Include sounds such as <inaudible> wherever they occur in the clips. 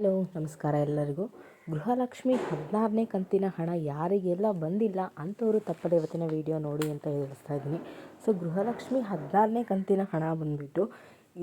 Hello, ನಮಸ್ಕಾರ ಎಲ್ಲರಿಗೂ. ಗೃಹಲಕ್ಷ್ಮಿ ಹದಿನಾರನೇ ಕಂತಿನ ಹಣ ಯಾರಿಗೆಲ್ಲ ಬಂದಿಲ್ಲ ಅಂಥವರು ತಪ್ಪದೆ ಇವತ್ತಿನ ವಿಡಿಯೋ ನೋಡಿ ಅಂತ ಹೇಳಿಸ್ತಾ ಇದ್ದೀನಿ. ಸೊ ಗೃಹಲಕ್ಷ್ಮಿ ಹದಿನಾರನೇ ಕಂತಿನ ಹಣ ಬಂದುಬಿಟ್ಟು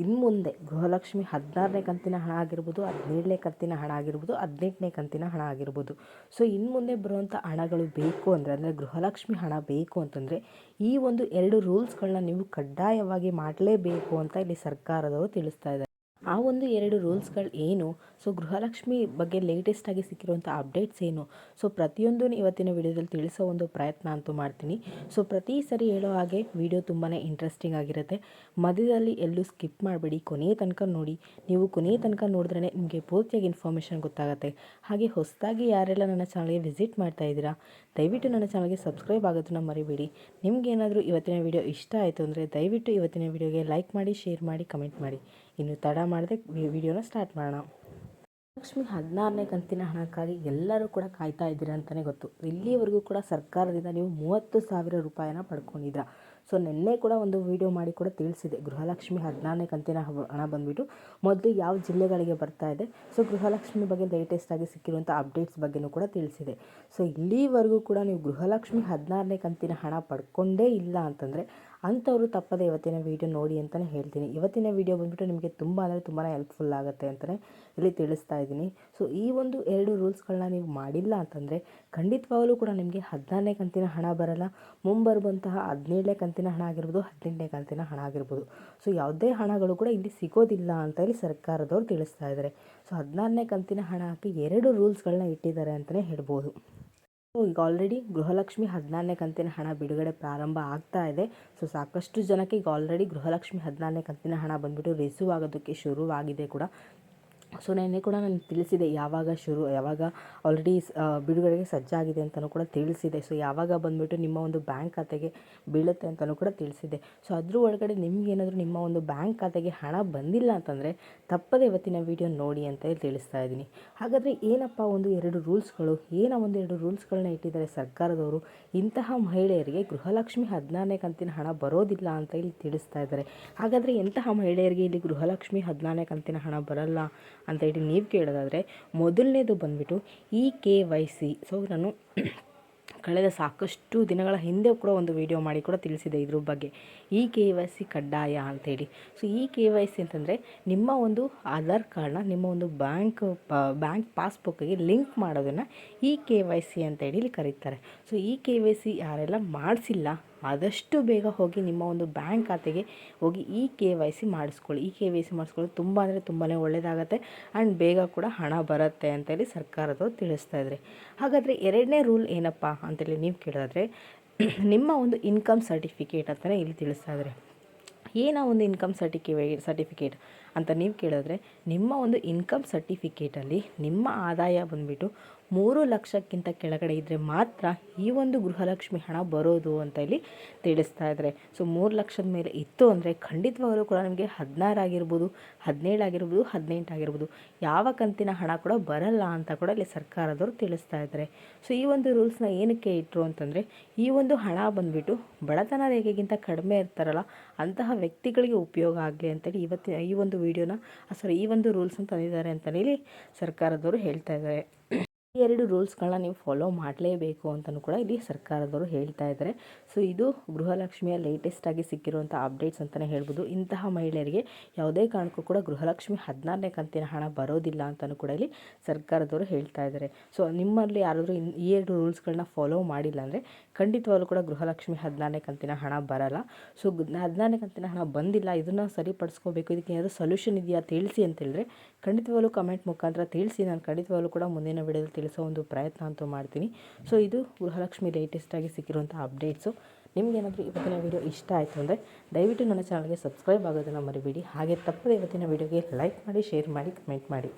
ಇನ್ನು ಮುಂದೆ ಗೃಹಲಕ್ಷ್ಮಿ ಹದಿನಾರನೇ ಕಂತಿನ ಹಣ ಆಗಿರ್ಬೋದು, ಹದಿನೇಳನೇ ಕಂತಿನ ಹಣ ಆಗಿರ್ಬೋದು, ಹದಿನೆಂಟನೇ ಕಂತಿನ ಹಣ ಆಗಿರ್ಬೋದು. ಸೊ ಇನ್ನು ಮುಂದೆ ಬರುವಂಥ ಹಣಗಳು ಬೇಕು ಅಂದರೆ ಅಂದರೆ ಗೃಹಲಕ್ಷ್ಮಿ ಹಣ ಬೇಕು ಅಂತಂದರೆ ಈ ಒಂದು ಎರಡು ರೂಲ್ಸ್ಗಳನ್ನ ನೀವು ಕಡ್ಡಾಯವಾಗಿ ಮಾಡಲೇಬೇಕು ಅಂತ ಇಲ್ಲಿ ಸರ್ಕಾರದವರು ತಿಳಿಸ್ತಾ ಇದ್ದಾರೆ. ಆ ಒಂದು ಎರಡು ರೂಲ್ಸ್ಗಳು ಏನು? ಸೊ, ಗೃಹಲಕ್ಷ್ಮಿ ಬಗ್ಗೆ ಲೇಟೆಸ್ಟಾಗಿ ಸಿಕ್ಕಿರುವಂಥ ಅಪ್ಡೇಟ್ಸ್ ಏನು? ಸೊ ಪ್ರತಿಯೊಂದು ಇವತ್ತಿನ ವಿಡಿಯೋದಲ್ಲಿ ತಿಳಿಸೋ ಒಂದು ಪ್ರಯತ್ನ ಅಂತೂ ಮಾಡ್ತೀನಿ. ಸೊ, ಪ್ರತಿ ಸರಿ ಹೇಳೋ ಹಾಗೆ ವಿಡಿಯೋ ತುಂಬಾ ಇಂಟ್ರೆಸ್ಟಿಂಗ್ ಆಗಿರುತ್ತೆ. ಮಧ್ಯದಲ್ಲಿ ಎಲ್ಲೂ ಸ್ಕಿಪ್ ಮಾಡಬೇಡಿ. ಕೊನೆಯ ತನಕ ನೋಡಿ. ನೀವು ಕೊನೆಯ ತನಕ ನೋಡಿದ್ರೆ ನಿಮಗೆ ಪೂರ್ತಿಯಾಗಿ ಇನ್ಫಾರ್ಮೇಷನ್ ಗೊತ್ತಾಗುತ್ತೆ. ಹಾಗೆ ಹೊಸದಾಗಿ ಯಾರೆಲ್ಲ ನನ್ನ ಚಾನಲ್ಗೆ ವಿಸಿಟ್ ಮಾಡ್ತಾ ಇದ್ದೀರಾ, ದಯವಿಟ್ಟು ನನ್ನ ಚಾನಲ್ಗೆ ಸಬ್ಸ್ಕ್ರೈಬ್ ಆಗೋದನ್ನ ಮರಿಬೇಡಿ. ನಿಮಗೇನಾದರೂ ಇವತ್ತಿನ ವಿಡಿಯೋ ಇಷ್ಟ ಆಯಿತು ಅಂದರೆ ದಯವಿಟ್ಟು ಇವತ್ತಿನ ವಿಡಿಯೋಗೆ ಲೈಕ್ ಮಾಡಿ ಶೇರ್ ಮಾಡಿ ಕಮೆಂಟ್ ಮಾಡಿ. ಇನ್ನು ತಡ ಮಾಡದೆ ವಿಡಿಯೋನ ಸ್ಟಾರ್ಟ್ ಮಾಡೋಣ. ಲಕ್ಷ್ಮಿ ಹದಿನಾರನೇ ಕಂತಿನ ಹಣಕ್ಕಾಗಿ ಎಲ್ಲರೂ ಕೂಡ ಕಾಯ್ತಾ ಇದ್ದೀರಾ ಅಂತಲೇ ಗೊತ್ತು. ಇಲ್ಲಿಯವರೆಗೂ ಕೂಡ ಸರ್ಕಾರದಿಂದ ನೀವು ಮೂವತ್ತು ಸಾವಿರ ರೂಪಾಯಿನ ಪಡ್ಕೊಂಡಿದ್ದೀರಾ. ಸೊ, ನಿನ್ನೆ ಕೂಡ ಒಂದು ವಿಡಿಯೋ ಮಾಡಿ ಕೂಡ ತಿಳಿಸಿದೆ. ಗೃಹಲಕ್ಷ್ಮಿ ಹದಿನಾರನೇ ಕಂತಿನ ಹಣ ಬಂದುಬಿಟ್ಟು ಮೊದಲು ಯಾವ ಜಿಲ್ಲೆಗಳಿಗೆ ಬರ್ತಾ ಇದೆ, ಸೊ ಗೃಹಲಕ್ಷ್ಮಿ ಬಗ್ಗೆ ಲೇಟೆಸ್ಟ್ ಆಗಿ ಸಿಕ್ಕಿರುವಂಥ ಅಪ್ಡೇಟ್ಸ್ ಬಗ್ಗೆಯೂ ಕೂಡ ತಿಳಿಸಿದೆ. ಸೊ, ಇಲ್ಲಿವರೆಗೂ ಕೂಡ ನೀವು ಗೃಹಲಕ್ಷ್ಮಿ ಹದಿನಾರನೇ ಕಂತಿನ ಹಣ ಪಡ್ಕೊಂಡೇ ಇಲ್ಲ ಅಂತಂದರೆ ಅಂಥವರು ತಪ್ಪದೆ ಇವತ್ತಿನ ವೀಡಿಯೋ ನೋಡಿ ಅಂತಲೇ ಹೇಳ್ತೀನಿ. ಇವತ್ತಿನ ವೀಡಿಯೋ ಬಂದುಬಿಟ್ಟು ನಿಮಗೆ ತುಂಬ ಅಂದರೆ ತುಂಬಾ ಹೆಲ್ಪ್ಫುಲ್ ಆಗುತ್ತೆ ಅಂತಲೇ ಇಲ್ಲಿ ತಿಳಿಸ್ತಾ ಇದ್ದೀನಿ. ಸೊ ಈ ಒಂದು ಎರಡು ರೂಲ್ಸ್ಗಳನ್ನ ನೀವು ಮಾಡಿಲ್ಲ ಅಂತಂದರೆ ಖಂಡಿತವಾಗಲೂ ಕೂಡ ನಿಮಗೆ ಹದಿನಾರನೇ ಕಂತಿನ ಹಣ ಬರಲ್ಲ. ಮುಂಬರುವಂತಹ ಹದಿನೇಳನೇ ಕಂತಿನ ಹಣ ಆಗಿರ್ಬೋದು, ಹದಿನೆಂಟನೇ ಕಂತಿನ ಹಣ ಆಗಿರ್ಬೋದು. ಸೊ ಯಾವುದೇ ಹಣಗಳು ಕೂಡ ಇಲ್ಲಿ ಸಿಗೋದಿಲ್ಲ ಅಂತ ಇಲ್ಲಿ ಸರ್ಕಾರದವರು ತಿಳಿಸ್ತಾ ಇದ್ದಾರೆ ಸೊ ಹದಿನಾರನೇ ಕಂತಿನ ಹಣ ಹಾಕಿ ಎರಡು ರೂಲ್ಸ್ಗಳನ್ನ ಇಟ್ಟಿದ್ದಾರೆ ಅಂತಲೇ ಹೇಳ್ಬೋದು. ಸೊ ಈಗ ಆಲ್ರೆಡಿ ಗೃಹಲಕ್ಷ್ಮಿ ಹದಿನಾರನೇ ಕಂತಿನ ಹಣ ಬಿಡುಗಡೆ ಪ್ರಾರಂಭ ಆಗ್ತಾ ಇದೆ. ಸೊ ಸಾಕಷ್ಟು ಜನಕ್ಕೆ ಈಗ ಆಲ್ರೆಡಿ ಗೃಹಲಕ್ಷ್ಮಿ ಹದಿನಾರನೇ ಕಂತಿನ ಹಣ ಬಂದ್ಬಿಟ್ಟು ರಿಸೀವ್ ಆಗೋದಕ್ಕೆ ಶುರುವಾಗಿದೆ ಕೂಡ. ಸೊ ನೆನ್ನೆ ಕೂಡ ನಾನು ತಿಳಿಸಿದೆ, ಯಾವಾಗ ಶುರು, ಯಾವಾಗ ಆಲ್ರೆಡಿ ಬಿಡುಗಡೆಗೆ ಸಜ್ಜಾಗಿದೆ ಅಂತಲೂ ಕೂಡ ತಿಳಿಸಿದೆ. ಸೊ ಯಾವಾಗ ಬಂದುಬಿಟ್ಟು ನಿಮ್ಮ ಒಂದು ಬ್ಯಾಂಕ್ ಖಾತೆಗೆ ಬೀಳುತ್ತೆ ಅಂತಲೂ ಕೂಡ ತಿಳಿಸಿದೆ. ಸೊ ಅದ್ರ ಒಳಗಡೆ ನಿಮಗೇನಾದರೂ ನಿಮ್ಮ ಒಂದು ಬ್ಯಾಂಕ್ ಖಾತೆಗೆ ಹಣ ಬಂದಿಲ್ಲ ಅಂತಂದರೆ ತಪ್ಪದೆ ಇವತ್ತಿನ ವೀಡಿಯೋ ನೋಡಿ ಅಂತ ತಿಳಿಸ್ತಾ ಇದ್ದೀನಿ. ಹಾಗಾದರೆ ಏನಪ್ಪ ಒಂದು ಎರಡು ರೂಲ್ಸ್ಗಳು? ಏನ ಒಂದು ಎರಡು ರೂಲ್ಸ್ಗಳನ್ನ ಇಟ್ಟಿದ್ದಾರೆ ಸರ್ಕಾರದವರು? ಇಂತಹ ಮಹಿಳೆಯರಿಗೆ ಗೃಹಲಕ್ಷ್ಮಿ ಹದಿನಾರನೇ ಕಂತಿನ ಹಣ ಬರೋದಿಲ್ಲ ಅಂತ ಇಲ್ಲಿ ತಿಳಿಸ್ತಾ ಇದ್ದಾರೆ. ಹಾಗಾದರೆ ಎಂತಹ ಮಹಿಳೆಯರಿಗೆ ಇಲ್ಲಿ ಗೃಹಲಕ್ಷ್ಮಿ ಹದಿನಾರನೇ ಕಂತಿನ ಹಣ ಬರಲ್ಲ? ಅಂತ ಹೇಳಿ ನೀವು ಕೇಳೋದಾದರೆ ಮೊದಲನೇದು ಬಂದುಬಿಟ್ಟು E K Y C. So ನಾನು ಕಳೆದ ಸಾಕಷ್ಟು ದಿನಗಳ ಹಿಂದೆ ಕೂಡ ಒಂದು ವಿಡಿಯೋ ಮಾಡಿ ಕೂಡ ತಿಳಿಸಿದೆ ಇದ್ರ ಬಗ್ಗೆ. ಇ ಕೆ ವೈ ಸಿ ಕಡ್ಡಾಯ ಅಂತೇಳಿ. So E K Y C ಅಂತಂದರೆ ನಿಮ್ಮ ಒಂದು ಆಧಾರ್ ಕಾರ್ಡ್ನ ನಿಮ್ಮ ಒಂದು ಬ್ಯಾಂಕ್ ಬ್ಯಾಂಕ್ ಪಾಸ್ಬುಕ್ಕಿಗೆ ಲಿಂಕ್ ಮಾಡೋದನ್ನು ಇ ಕೆ ವೈ ಸಿ ಅಂತೇಳಿ ಇಲ್ಲಿ ಕರೀತಾರೆ. So E K Y C ಯಾರೆಲ್ಲ ಮಾಡಿಸಿಲ್ಲ, ಆದಷ್ಟು ಬೇಗ ಹೋಗಿ ನಿಮ್ಮ ಒಂದು ಬ್ಯಾಂಕ್ ಖಾತೆಗೆ ಹೋಗಿ ಇ ಕೆ ವೈ ಸಿ ಮಾಡಿಸ್ಕೊಳ್ಳಿ. ಇ ಕೆ ವೈ ಸಿ ಮಾಡಿಸ್ಕೊಳ್ಳಿ ತುಂಬ ಅಂದರೆ ತುಂಬಾ ಒಳ್ಳೆಯದಾಗತ್ತೆ ಆ್ಯಂಡ್ ಬೇಗ ಕೂಡ ಹಣ ಬರುತ್ತೆ ಅಂತೇಳಿ ಸರ್ಕಾರದವರು ತಿಳಿಸ್ತಾ ಇದ್ದಾರೆ ಹಾಗಾದರೆ ಎರಡನೇ ರೂಲ್ ಏನಪ್ಪ ಅಂತೇಳಿ ನೀವು ಕೇಳಿದ್ರೆ <clears throat> ನಿಮ್ಮ ಒಂದು ಇನ್ಕಮ್ ಸರ್ಟಿಫಿಕೇಟ್ ಅಂತಲೇ ಇಲ್ಲಿ ತಿಳಿಸ್ತಾ ಇದ್ದಾರೆ ಏನೋ ಒಂದು ಇನ್ಕಮ್ ಸರ್ಟಿಫಿಕೇ ಸರ್ಟಿಫಿಕೇಟ್ ಅಂತ ನೀವು ಕೇಳಿದ್ರೆ ನಿಮ್ಮ ಒಂದು ಇನ್ಕಮ್ ಸರ್ಟಿಫಿಕೇಟಲ್ಲಿ ನಿಮ್ಮ ಆದಾಯ ಬಂದುಬಿಟ್ಟು ಮೂರು ಲಕ್ಷಕ್ಕಿಂತ ಕೆಳಗಡೆ ಇದ್ದರೆ ಮಾತ್ರ ಈ ಒಂದು ಗೃಹಲಕ್ಷ್ಮಿ ಹಣ ಬರೋದು ಅಂತ ಇಲ್ಲಿ ತಿಳಿಸ್ತಾ ಇದ್ದಾರೆ ಸೊ ಮೂರು ಲಕ್ಷದ ಮೇಲೆ ಇತ್ತು ಅಂದರೆ ಖಂಡಿತವಾಗಲೂ ಕೂಡ ನಿಮಗೆ ಹದಿನಾರು ಆಗಿರ್ಬೋದು, ಹದಿನೇಳು ಆಗಿರ್ಬೋದು, ಹದಿನೆಂಟು ಆಗಿರ್ಬೋದು, ಯಾವ ಕಂತಿನ ಹಣ ಕೂಡ ಬರಲ್ಲ ಅಂತ ಕೂಡ ಇಲ್ಲಿ ಸರ್ಕಾರದವರು ತಿಳಿಸ್ತಾ ಇದ್ದಾರೆ ಸೊ ಈ ಒಂದು ರೂಲ್ಸ್ನ ಏನಕ್ಕೆ ಇಟ್ಟರು ಅಂತಂದರೆ ಈ ಒಂದು ಹಣ ಬಂದುಬಿಟ್ಟು ಬಡತನ ರೇಖೆಗಿಂತ ಕಡಿಮೆ ಇರ್ತಾರಲ್ಲ, ಅಂತಹ ವ್ಯಕ್ತಿಗಳಿಗೆ ಉಪಯೋಗ ಆಗಲಿ ಅಂತೇಳಿ ಇವತ್ತಿನ ಈ ಒಂದು ವಿಡಿಯೋನ. ಸರ್ ಈ ಒಂದು ರೂಲ್ಸನ್ನು ತಂದಿದ್ದಾರೆ ಅಂತೇಳಿ ಸರ್ಕಾರದವರು ಹೇಳ್ತಾ ಇದ್ದಾರೆ. ಎರಡು ರೂಲ್ಸ್ಗಳನ್ನ ನೀವು ಫಾಲೋ ಮಾಡಲೇಬೇಕು ಅಂತಲೂ ಕೂಡ ಇಲ್ಲಿ ಸರ್ಕಾರದವರು ಹೇಳ್ತಾ ಇದ್ದಾರೆ. ಸೊ, ಇದು ಗೃಹಲಕ್ಷ್ಮಿಯ ಲೇಟೆಸ್ಟ್ ಆಗಿ ಸಿಕ್ಕಿರುವಂಥ ಅಪ್ಡೇಟ್ಸ್ ಅಂತಲೇ ಹೇಳ್ಬೋದು. ಇಂತಹ ಮಹಿಳೆಯರಿಗೆ ಯಾವುದೇ ಕಾರಣಕ್ಕೂ ಕೂಡ ಗೃಹಲಕ್ಷ್ಮಿ ಹದಿನಾರನೇ ಕಂತಿನ ಹಣ ಬರೋದಿಲ್ಲ ಅಂತಲೂ ಕೂಡ ಇಲ್ಲಿ ಸರ್ಕಾರದವರು ಹೇಳ್ತಾ ಇದ್ದಾರೆ. ಸೊ, ನಿಮ್ಮಲ್ಲಿ ಯಾರಾದರೂ ಈ ಎರಡು ರೂಲ್ಸ್ಗಳನ್ನ ಫಾಲೋ ಮಾಡಿಲ್ಲ ಅಂದರೆ ಖಂಡಿತವಾಗಲೂ ಕೂಡ ಗೃಹಲಕ್ಷ್ಮಿ ಹದಿನಾರನೇ ಕಂತಿನ ಹಣ ಬರಲ್ಲ. ಸೊ ಹದಿನಾರನೇ ಕಂತಿನ ಹಣ ಬಂದಿಲ್ಲ, ಇದನ್ನು ಸರಿಪಡಿಸ್ಕೋಬೇಕು, ಇದಕ್ಕೆ ಏನಾದರೂ ಸೊಲ್ಯೂಷನ್ ಇದೆಯಾ ತಿಳಿಸಿ ಅಂತ ಹೇಳಿದ್ರೆ ಖಂಡಿತವಾಗ್ಲೂ ಕಮೆಂಟ್ ಮುಖಾಂತರ ತಿಳಿಸಿ. ನಾನು ಖಂಡಿತವಾಗಲೂ ಕೂಡ ಮುಂದಿನ ವಿಡಿಯೋದಲ್ಲಿ ತಿಳಿಸೋ ಒಂದು ಪ್ರಯತ್ನ ಅಂತೂ ಮಾಡ್ತೀನಿ. ಸೊ ಇದು ಗೃಹಲಕ್ಷ್ಮಿ ಲೇಟೆಸ್ಟಾಗಿ ಸಿಕ್ಕಿರುವಂಥ ಅಪ್ಡೇಟ್ಸು ನಿಮಗೇನಾದರೂ ಇವತ್ತಿನ ವೀಡಿಯೋ ಇಷ್ಟ ಆಯಿತು ಅಂದರೆ ದಯವಿಟ್ಟು ನನ್ನ ಚಾನಲ್ಗೆ ಸಬ್ಸ್ಕ್ರೈಬ್ ಆಗೋದನ್ನು ಮರಿಬೇಡಿ. ಹಾಗೆ ತಪ್ಪದೆ ಇವತ್ತಿನ ವೀಡಿಯೋಗೆ ಲೈಕ್ ಮಾಡಿ ಶೇರ್ ಮಾಡಿ ಕಮೆಂಟ್ ಮಾಡಿ.